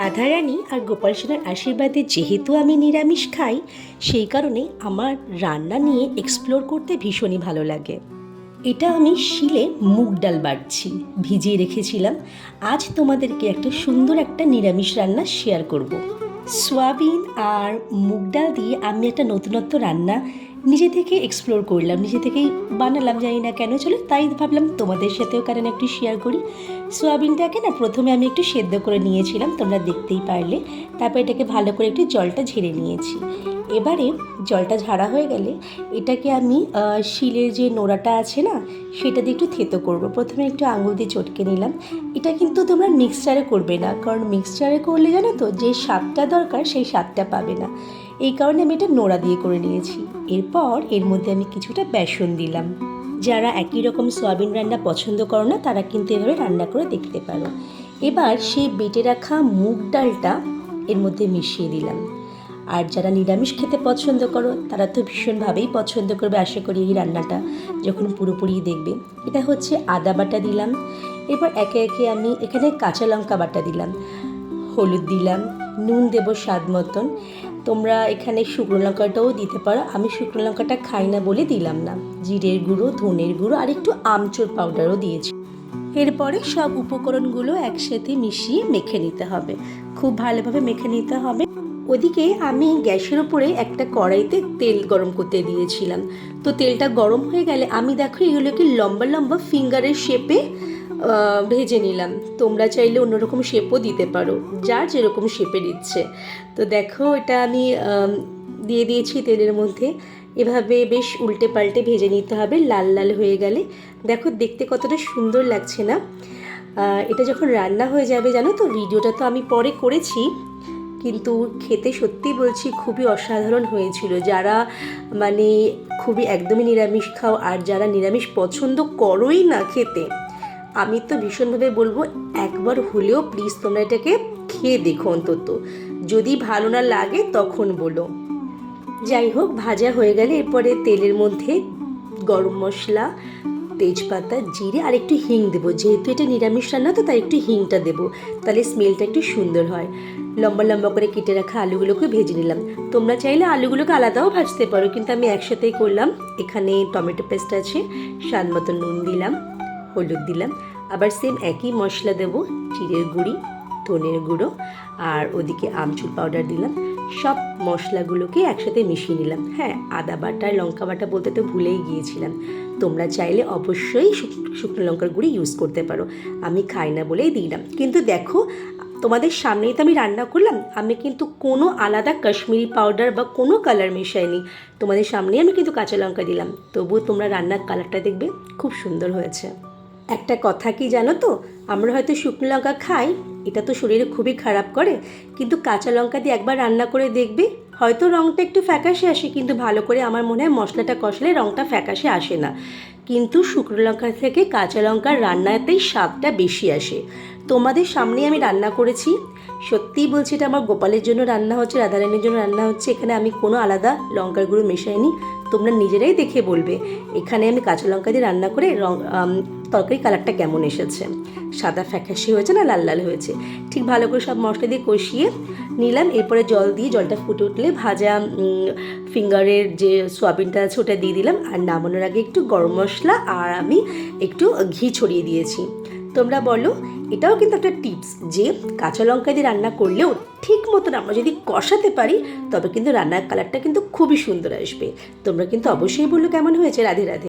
রাধারানী আর গোপাল সোনার আশীর্বাদে যেহেতু আমি নিরামিষ খাই, সেই কারণে আমার রান্না নিয়ে এক্সপ্লোর করতে ভীষণই ভালো লাগে এটা আমি শিলে মুগ ডাল বাড়ছি ভিজিয়ে রেখেছিলাম আজ তোমাদেরকে একটা সুন্দর একটা নিরামিষ রান্না শেয়ার করব। সোয়াবিন আর মুগ ডাল দিয়ে আমি একটা নতুনত্ব রান্না নিজে থেকে এক্সপ্লোর করলাম, নিজে থেকেই বানালাম, জানি না কেন চলো, তাই ভাবলাম তোমাদের সাথেও কারণ একটু শেয়ার করি। সোয়াবিনটাকে না প্রথমে আমি একটু সেদ্ধ করে নিয়েছিলাম, তোমরা দেখতেই পারলে। তারপর এটাকে ভালো করে একটু জলটা ঝেড়ে নিয়েছি। এবারে জলটা ঝাড়া হয়ে গেলে এটাকে আমি শিলের যে নোড়াটা আছে না, সেটা দিয়ে একটু থেতো করব। প্রথমে একটু আঙুল দিয়ে চটকে নিলাম। এটা কিন্তু তোমরা মিক্সচারে করবে না, কারণ মিক্সচারে করলে জানো তো যে স্বাদটা দরকার, সেই স্বাদটা পাবে না। এই কারণে আমি এটা নোড়া দিয়ে করে নিয়েছি। এরপর এর মধ্যে আমি কিছুটা বেসন দিলাম। যারা একই রকম সয়াবিন রান্না পছন্দ করো না, তারা কিন্তু এভাবে রান্না করে দেখতে পারো। এবার সেই বেটে রাখা মুগ ডালটা এর মধ্যে মিশিয়ে দিলাম। আর যারা নিরামিষ খেতে পছন্দ করো, তারা তো ভীষণভাবেই পছন্দ করবে আশা করি এই রান্নাটা, যখন পুরোপুরি দেখবে। এটা হচ্ছে আদা বাটা দিলাম। এরপর একে একে আমি এখানে কাঁচা লঙ্কা বাটা দিলাম। হলুদ দিলাম, নুন দেব স্বাদ মতন। তোমরা এখানে শুকনো লঙ্কাটাও দিতে পারো। আমি শুকনো লঙ্কাটা খাই না বলে দিলাম না। জিরের গুঁড়ো, ধনের গুঁড়ো আর একটু আমচুর পাউডারও দিয়েছি। এরপরে সব উপকরণগুলো একসাথে মিশিয়ে মেখে নিতে হবে। খুব ভালোভাবে মেখে নিতে হবে। ওদিকে আমি গ্যাসের উপরে একটা কড়াইতে তেল গরম করতে দিয়েছিলাম। তো তেলটা গরম হয়ে গেলে আমি দেখো এগুলোকে লম্বা লম্বা ফিঙ্গারের শেপে ভেজে নিলাম। তোমরা চাইলে অন্যরকম শেপও দিতে পারো। যার যেরকম শেপের ইচ্ছে। তো দেখো, এটা আমি দিয়ে দিয়েছি তেলের মধ্যে। এভাবে বেশ উল্টে পাল্টে ভেজে নিতে হবে। লাল লাল হয়ে গেলে। দেখো, দেখতে কতটা সুন্দর লাগছে না? এটা যখন রান্না হয়ে যাবে, জানো তো, ভিডিওটা তো আমি পরে করেছি। কিন্তু খেতে সত্যি বলছি, খুবই অসাধারণ হয়েছিল। যারা মানে খুবই একদমই নিরামিষ খাও, আর যারা নিরামিষ পছন্দ করোই না খেতে। আমি তো ভীষণভাবে বলব, একবার হলেও প্লিজ তোমরা এটাকে খেয়ে দেখো অন্তত। যদি ভালো না লাগে তখন বলো। যাই হোক, ভাজা হয়ে গেলে এরপরে তেলের মধ্যে গরম মশলা, তেজপাতা, জিরে আর একটু হিং দেবো। যেহেতু এটা নিরামিষ রান্না, তো তাই একটু হিংটা দেবো। তাহলে স্মেলটা একটু সুন্দর হয়। লম্বা লম্বা করে কেটে রাখা আলুগুলোকে ভেজে নিলাম। তোমরা চাইলে আলুগুলোকে আলাদাও ভাজতে পারো, কিন্তু আমি একসাথেই করলাম। এখানে টমেটো পেস্ট আছে, স্বাদ মতো নুন দিলাম। হলুদ দিলাম। আবার সেম একই মশলা দেবো, জিরের গুঁড়ি, ধনের গুঁড়ো আর ওদিকে আমচুর পাউডার দিলাম। সব মশলাগুলোকে একসাথে মিশিয়ে নিলাম। হ্যাঁ আদা বাটা, লঙ্কা বাটা বলতে তো ভুলেই গিয়েছিলাম। তোমরা চাইলে অবশ্যই শুক- শুকনো লঙ্কার গুঁড়ি ইউজ করতে পারো। আমি খাই না বলেই দিলাম কিন্তু দেখো, তোমাদের সামনেই তো আমি রান্না করলাম। আমি কিন্তু কোনো আলাদা কাশ্মীরি পাউডার বা কোনো কালার মেশাইনি। তোমাদের সামনেই আমি কিন্তু কাঁচা লঙ্কা দিলাম। তবুও তোমরা রান্নার কালারটা দেখবে। খুব সুন্দর হয়েছে। একটা কথা কি জানো তো? আমরা হয়তো শুকনো লঙ্কা খাই, এটা তো শরীরে খুবই খারাপ করে, কিন্তু কাঁচা লঙ্কা দিয়ে একবার রান্না করে দেখবি, হয়তো রঙটা একটু ফ্যাকাশে আসে, কিন্তু ভালো করে আমার মনে হয় মশলাটা কষলে রঙটা ফ্যাকাশে আসে না। কিন্তু শুকনো লঙ্কা থেকে কাঁচা লঙ্কার রান্নাতেই স্বাদটা বেশি আসে। তোমাদের সামনেই আমি রান্না করেছি। সত্যিই বলছি, এটা আমার গোপালের জন্য রান্না হচ্ছে, রাধারানীর জন্য রান্না হচ্ছে। এখানে আমি কোনো আলাদা লঙ্কার গুঁড়ো মেশাইনি। তোমরা নিজেরাই দেখে বলবে। এখানে আমি কাঁচা লঙ্কা দিয়ে রান্না করে রং তরকারি কালারটা কেমন এসেছে। সাদা ফ্যাকাশি হয়েছে না লাল লাল হয়েছে? ঠিক ভালো করে সব মশলা দিয়ে কষিয়ে নিলাম। এরপরে জল দিয়ে জলটা ফুটে উঠলে ভাজা ফিঙ্গারের যে সোয়াবিনটা আছে ওটা দিয়ে দিলাম। আর নামানোর আগে একটু গরম মশলা আর আমি একটু ঘি ছড়িয়ে দিয়েছি। তোমরা বলো, এটাও কিন্তু একটা টিপস যে কাঁচা লঙ্কা দিয়ে রান্না করলেও ঠিক মতন আমরা যদি কষাতে পারি, তবে কিন্তু রান্নার কালারটা কিন্তু খুবই সুন্দর আসবে। তোমরা কিন্তু অবশ্যই বলল কেমন হয়েছে, রাধে রাধে।